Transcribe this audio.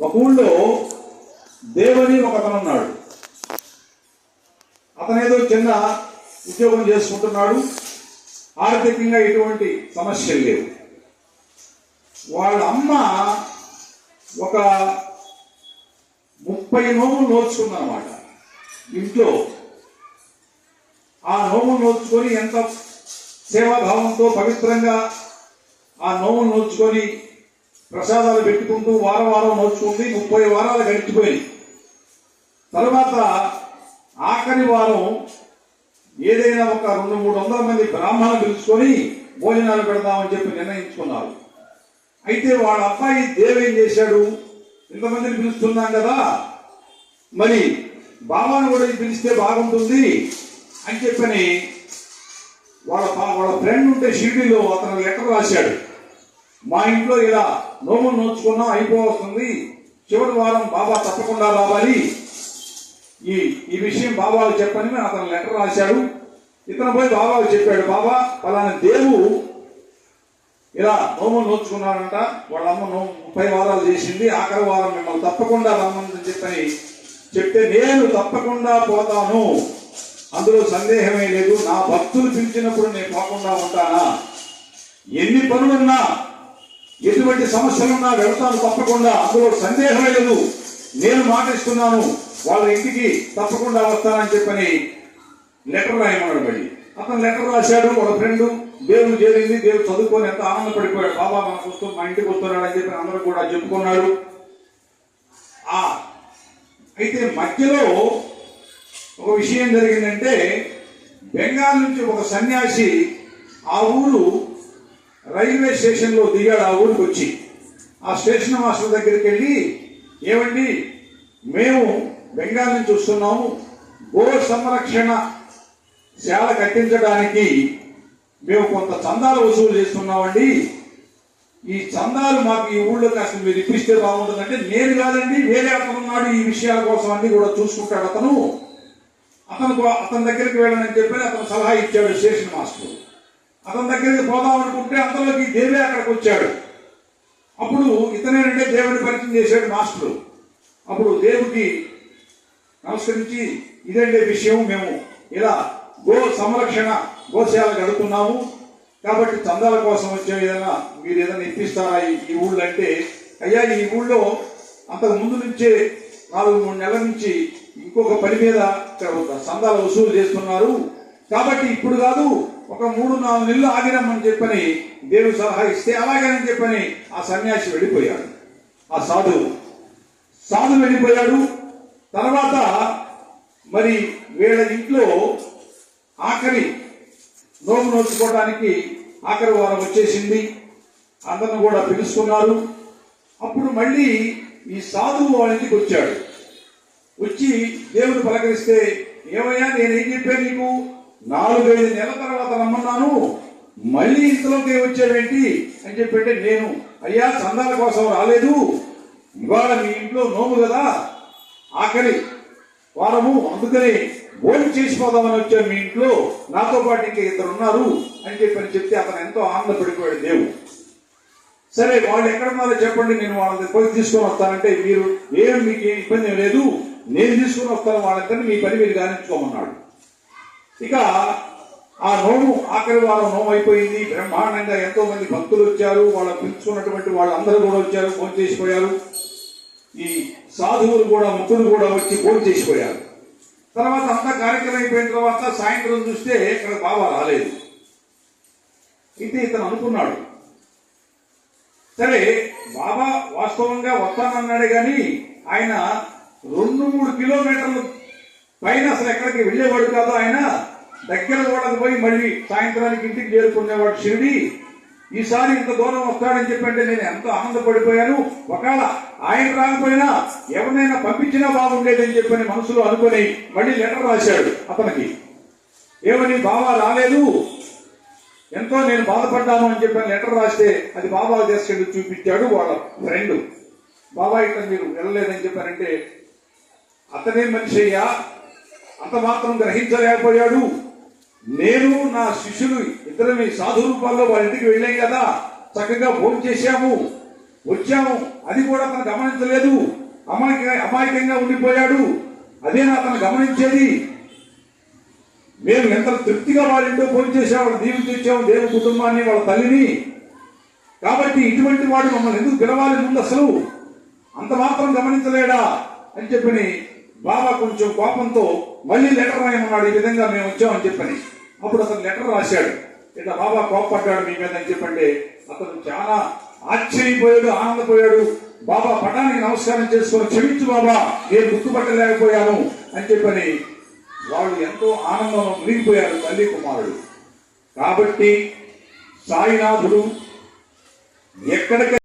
ఒక ఊళ్ళో దేవుని ఒక అతను ఉన్నాడు అతనేదో చిన్న ఉద్యోగం చేసుకుంటున్నాడు. ఆర్థికంగా ఎటువంటి సమస్యలు లేవు. వాళ్ళ అమ్మ ఒక ముప్పై నోములు నోచుకుందన్నమాట. ఇంట్లో ఆ నోములు నోచుకొని ఎంత సేవాభావంతో పవిత్రంగా ఆ నోములు నోచుకొని ప్రసాదాలు పెట్టుకుంటూ వారం వారం నోచుకుంది ముప్పై వారాలు గడిచిపోయి తర్వాత ఆఖరి వారం ఏదైనా ఒక రెండు మూడు వందల మంది బ్రాహ్మణులు పిలుచుకొని భోజనాలు పెడదామని చెప్పి నిర్ణయించుకున్నారు. అయితే వాళ్ళ అబ్బాయి దేవేం చేశాడు? ఇంతమందిని పిలుస్తున్నాం కదా. మరి బాబాను కూడా పిలిస్తే బాగుంటుంది అని చెప్పని వాళ్ళ వాళ్ళ ఫ్రెండ్ ఉంటే షిర్డీలో అతను లెటర్ రాశాడు. మా ఇంట్లో ఇలా నోములు నోచుకున్నాం అయిపోవస్తుంది. చివరి వారం బాబా తప్పకుండా రావాలి. ఈ ఈ విషయం బాబాకు చెప్పని అతను లెటర్ రాశాడు. ఇతను పోయి బాబాకు చెప్పాడు బాబా పలానా దేవు ఇలా నోములు నోచుకున్నాడంట. వాళ్ళమ్మ నో ముప్పై వారాలు చేసింది. ఆఖరి వారం మిమ్మల్ని తప్పకుండా రమ్మని చెప్పని చెప్తే నేను తప్పకుండా పోతాను. అందులో సందేహమే లేదు. నా భక్తులు పిలిచినప్పుడు నేను పోకుండా ఉంటానా? ఎన్ని పనులున్నా ఎటువంటి సమస్యలున్నా వెళ్తాను తప్పకుండా. అందులో సందేహమే లేదు. నేను మాటిస్తున్నాను. వాళ్ళ ఇంటికి తప్పకుండా వస్తానని చెప్పని లెటర్ రాయమన్నాడు మళ్ళీ. అతను లెటర్ రాశాడు వాళ్ళ ఫ్రెండ్. దేవుడు చేరింది దేవుడు చదువుకొని ఎంత ఆనందపడిపోయాడు. బాబా మనకు వస్తూ మా ఇంటికి వస్తున్నాడు అని చెప్పి అందరూ కూడా చెప్పుకున్నాడు ఆ అయితే మధ్యలో ఒక విషయం జరిగిందంటే బెంగాల్ నుంచి ఒక సన్యాసి ఆ ఊరు రైల్వే స్టేషన్లో దిగాడు ఆ ఊరికి వచ్చి. ఆ స్టేషన్ మాస్టర్ దగ్గరికి వెళ్ళి ఏమండి మేము బెంగాల్ నుంచి వస్తున్నాము. గో సంరక్షణ శాల కట్టించడానికి మేము కొంత చందాలు వసూలు చేస్తున్నామండి. ఈ చందాలు మాకు ఈ ఊళ్ళో కాస్త మీరు ఇప్పిస్తే బాగుంటుందంటే నేను కాదండి వేరే అతను ఉన్నాడు ఈ విషయాల కోసం అన్ని కూడా చూసుకుంటాడు అతను. అతను అతని దగ్గరికి వెళ్ళనని చెప్పి అతను సలహా ఇచ్చాడు స్టేషన్ మాస్టర్. అతని దగ్గరికి పోదాం అనుకుంటే అంతలోకి దేవే అక్కడికి వచ్చాడు. అప్పుడు ఇతనేనంటే దేవుని పరిచయం చేశాడు మాస్టర్. అప్పుడు దేవుడికి నమస్కరించి ఇదండే విషయం మేము ఇలా గో సంరక్షణ గోశాల గడుపుతున్నాము. కాబట్టి చందాల కోసం వచ్చే ఏదైనా మీరు ఏదైనా ఇప్పిస్తారా ఈ- ఊళ్ళో? అంటే అయ్యా ఈ ఊళ్ళో అంతకు ముందు నుంచే నాలుగు మూడు నెలల నుంచి ఇంకొక పని మీద సందాలు వసూలు చేస్తున్నారు. కాబట్టి ఇప్పుడు కాదు ఒక మూడు నాలుగు నెలలు ఆగిరమ్మని చెప్పని దేవుడు సలహా ఇస్తే అలాగేనని చెప్పని ఆ సన్యాసి వెళ్ళిపోయాడు. ఆ సాధువు. సాధు వెళ్ళిపోయాడు. తర్వాత మరి వీళ్ళ ఇంట్లో ఆఖరి నోము నోచుకోవడానికి ఆఖరి వారం వచ్చేసింది. అందరిని కూడా పిలుస్తున్నారు. అప్పుడు మళ్ళీ ఈ సాధువు వాళ్ళ ఇంటికి వచ్చాడు. వచ్చి దేవుడు పలకరిస్తే ఏమయ్యా నేనేం చెప్పాను నీకు? నాలుగైదు నెలల తర్వాత రమ్మన్నాను. మళ్ళీ ఇంతలోకి వచ్చావేంటి అని చెప్పంటే నేను అయ్యా చందాల కోసం రాలేదు. ఇవాళ మీ ఇంట్లో నోము కదా. ఆఖరి వారము అందుకని భోజనం చేసిపోదామని వచ్చాను మీ ఇంట్లో. నాతో పాటు ఇంకా ఇద్దరు ఉన్నారు అని చెప్పని చెప్తే అతను ఎంతో ఆనందపడిపోయాడు దేవుడు. సరే వాళ్ళు ఎక్కడున్నారో చెప్పండి నేను వాళ్ళని పోయి తీసుకొని వస్తానంటే మీరు ఏం మీకు ఇబ్బంది లేదు. నేను తీసుకొని వస్తాను వాళ్ళందరినీ మీ పని మీరు గానించుకోమన్నాడు. ఇక ఆ నోము ఆఖరి వారం నోము అయిపోయింది బ్రహ్మాండంగా ఎంతో మంది భక్తులు వచ్చారు. వాళ్ళ పిలుచుకున్నటువంటి వాళ్ళందరూ కూడా వచ్చారు ఫోన్ చేసిపోయారు. ఈ సాధువులు కూడా ముక్కులు కూడా వచ్చి ఫోన్ చేసిపోయారు. తర్వాత అంతా కార్యక్రమం అయిపోయిన తర్వాత సాయంత్రం చూస్తే ఇక్కడ బాబా రాలేదు. అయితే ఇతను అనుకున్నాడు సరే బాబా వాస్తవంగా వస్తానన్నాడే కానీ ఆయన రెండు మూడు కిలోమీటర్లు పైన అసలు ఎక్కడికి వెళ్ళేవాడు కాదు. ఆయన దగ్గర వాళ్ళకి పోయి మళ్ళీ సాయంత్రానికి ఇంటికి చేరుకునేవాడు షిరిడి. ఈసారి ఇంత దూరం వస్తాడని చెప్పంటే నేను ఎంతో ఆనందపడిపోయాను. ఒకవేళ ఆయన రాకపోయినా ఎవరినైనా పంపించినా బాగుండేదని చెప్పని మనసులో అనుకొని మళ్ళీ లెటర్ రాశాడు అతనికి. ఏమని బాబా రాలేదు. ఎంతో నేను బాధపడ్డాను అని చెప్పిన లెటర్ రాస్తే అది బాబా తీసుకెళ్ళి చూపించాడు వాళ్ళ ఫ్రెండ్. బాబా ఇట్లా మీరు వెళ్ళలేదని చెప్పారంటే అతనే మనిషి అయ్యా. అంత మాత్రం గ్రహించలేకపోయాడు. నేను నా శిష్యులు ఇద్దరు మీ సాధు రూపాల్లో వారి ఇంటికి వెళ్ళాం కదా. చక్కగా భోజనం చేశాము. వచ్చాము. అది కూడా అతను గమనించలేదు. అమాయక అమాయకంగా ఉండిపోయాడు. అదేనా అతను గమనించేది. మేము ఎంత తృప్తిగా వాళ్ళింటో ఇంట్లో భోజనం చేసాము దీవులు తెచ్చాము దేవుని కుటుంబాన్ని వాళ్ళ తల్లిని. కాబట్టి ఇటువంటి వాడు మమ్మల్ని ఎందుకు పిలవాలి ముందు అసలు అంత మాత్రం గమనించలేడా? అని చెప్పి బాబా కొంచెం కోపంతో మళ్ళీ లెటర్ రాయమన్నాడు ఈ విధంగా మేము వచ్చామని చెప్పని. అప్పుడు అతను లెటర్ రాశాడు. ఇట్లా బాబా కోప్పడ్డాడు మీ మీద అని చెప్పండి. అతను చాలా ఆశ్చర్యపోయాడు ఆనందపోయాడు. బాబా పటానికి నమస్కారం చేసుకొని క్షమించు బాబా నేను గుర్తుపట్టలేకపోయాను అని చెప్పని వాళ్ళు ఎంతో ఆనందంలో మునిగిపోయారు తల్లి కుమారుడు. కాబట్టి సాయినాథుడు ఎక్కడికి